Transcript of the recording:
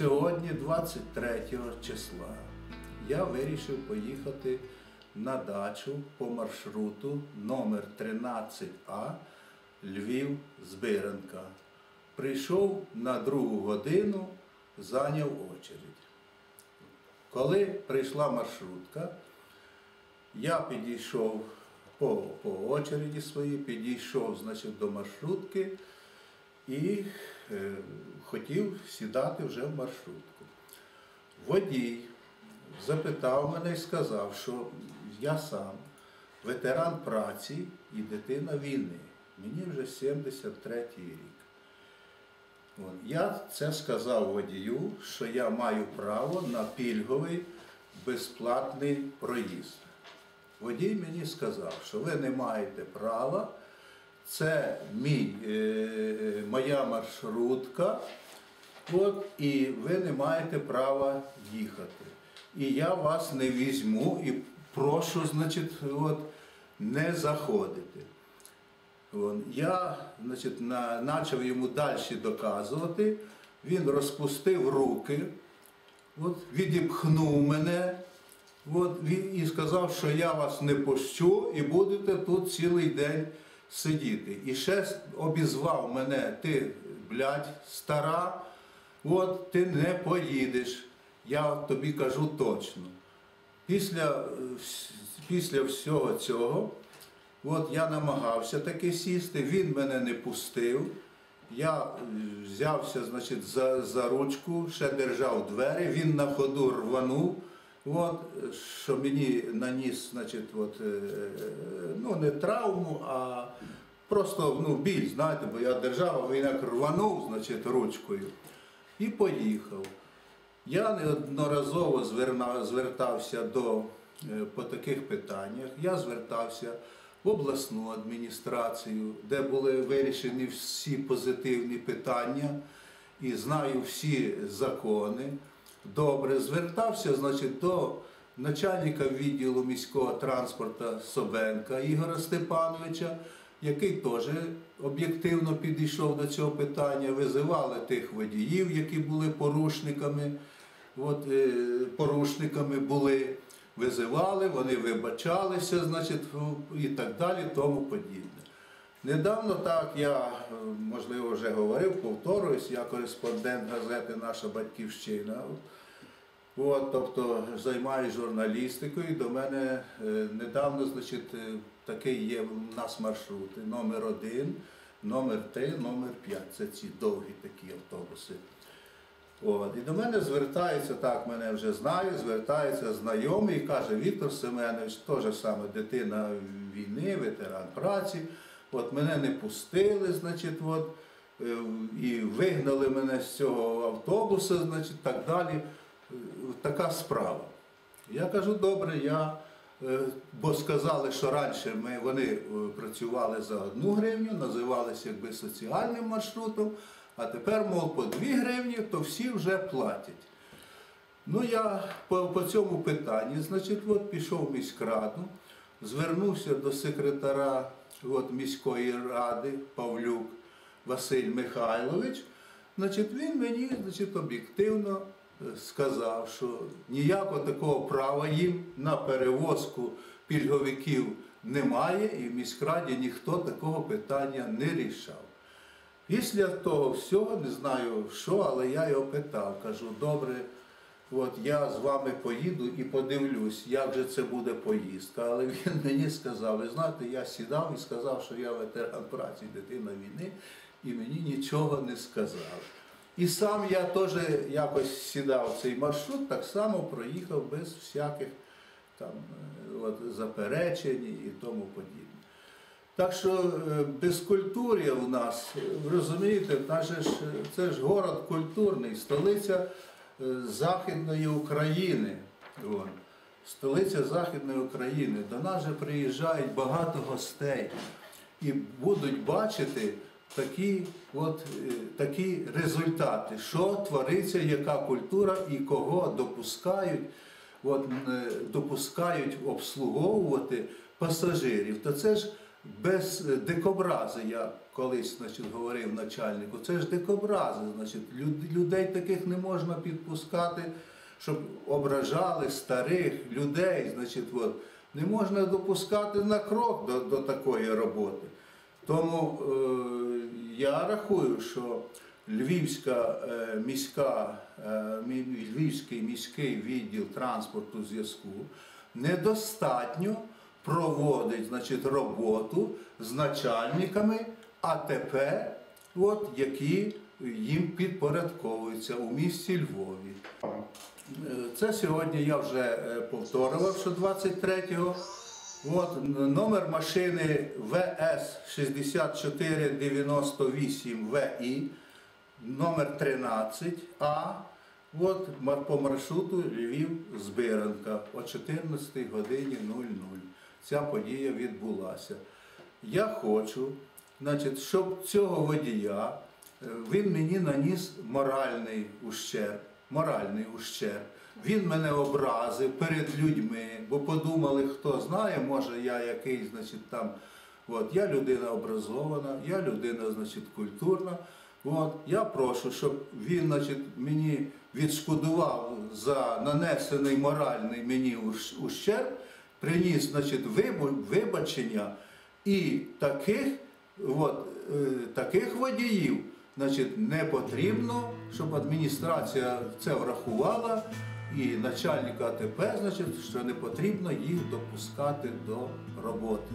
Сьогодні, 23 числа, я вирішив поїхати на дачу по маршруту номер 13А Львів Збиранка. Прийшов на другу годину, зайняв очередь. Коли прийшла маршрутка, я підійшов по, по очереді своїй, підійшов значить, до маршрутки і е, хотів сідати вже в маршрутку. Водій запитав мене і сказав, що я сам ветеран праці і дитина війни. Мені вже 73-й рік. От. Я це сказав водію, що я маю право на пільговий безплатний проїзд. Водій мені сказав, що ви не маєте права, це мій, е, моя маршрутка, от, і ви не маєте права їхати. І я вас не візьму і прошу, значить, от, не заходити. Я значить, на, почав йому далі доказувати, він розпустив руки, от, відіпхнув мене от, і сказав, що я вас не пущу і будете тут цілий день сидіти. І ще обізвав мене, ти, блядь, стара, от, ти не поїдеш. Я тобі кажу точно. Після, після всього цього. От я намагався таки сісти, він мене не пустив. Я е, взявся значить, за, за ручку, ще держав двері, він на ходу рванув, от, що мені наніс значить, от, е, ну, не травму, а просто ну, біль, знаєте, бо я держав, а він як рванув значить, ручкою і поїхав. Я неодноразово звертався до, е, по таких питаннях. Я звертався в обласну адміністрацію, де були вирішені всі позитивні питання і знаю всі закони. Добре, звертався значить, до начальника відділу міського транспорту Собенка Ігора Степановича, який теж об'єктивно підійшов до цього питання, визивали тих водіїв, які були порушниками. От, е, порушниками були, визивали, вони вибачалися, значить, і так далі, тому подібне. Недавно так, я, е, можливо, вже говорив, повторююсь, я кореспондент газети Наша Батьківщина. От, тобто займаюся журналістикою. До мене е, недавно, значить, е, такий є у нас маршрути. Номер один, номер три, номер п'ять. Це ці довгі такі автобуси. От. І до мене звертається, так мене вже знає, звертається знайомий і каже, Віктор Семенович, теж саме дитина війни, ветеран праці. От мене не пустили, значить, от, е, і вигнали мене з цього автобуса, значить, так далі. Така справа. Я кажу, добре, я, е, бо сказали, що раніше ми, вони е, працювали за одну гривню, називалися якби соціальним маршрутом, а тепер, мов, по дві гривні, то всі вже платять. Ну, я по, по цьому питанні, значить, от пішов в міськраду, звернувся до секретаря от, міської ради Павлюк Василь Михайлович. Значить, він мені значить, об'єктивно е, сказав, що ніякого такого права їм на перевозку пільговиків немає, і в міськраді ніхто такого питання не рішав. Після того всього, не знаю що, але я його питав, кажу, добре, от я з вами поїду і подивлюсь, як же це буде поїздка. Але він мені сказав, ви знаєте, я сідав і сказав, що я ветеран праці, дитина війни, і мені нічого не сказав. І сам я теж якось сідав цей маршрут, так само проїхав без всяких там е, от, заперечень і тому подібне. Так що е, безкультур'я в нас, розумієте, це ж город культурний, столиця Західної України. Столиця Західної України. До нас же приїжджають багато гостей і будуть бачити такі, от, е, такі результати, що твориться, яка культура і кого допускають от, е, допускають обслуговувати пасажирів, то це ж без е, дикобрази, я колись значить, говорив начальнику, це ж дикобрази, значить, людей таких не можна підпускати, щоб ображали старих людей, значить, от, не можна допускати на крок до, до такої роботи. Тому е, я рахую, що Львівська е, міська, е, Львівський міський відділ транспорту зв'язку недостатньо проводить значить, роботу з начальниками АТП, от, які їм підпорядковуються у місті Львові. Е, Це сьогодні я вже е, повторював, що 23-го. От номер машини ВС 6498 ВІ, номер 13А. От по маршруту Львів-Збиранка о 14 годині 00. Ця подія відбулася. Я хочу, значить, щоб цього водія е, він мені наніс моральний ущерб. Моральний ущерб. Він мене образив перед людьми, бо подумали, хто знає, може я якийсь, значить, там. От, я людина образована, я людина, значить, культурна. От, я прошу, щоб він, значить, мені відшкодував за нанесений моральний мені ущ- ущерб, приніс, значить, вибачення і таких, от, е, таких водіїв, значить, не потрібно, щоб адміністрація це врахувала. І начальник АТП, значить, що не потрібно їх допускати до роботи.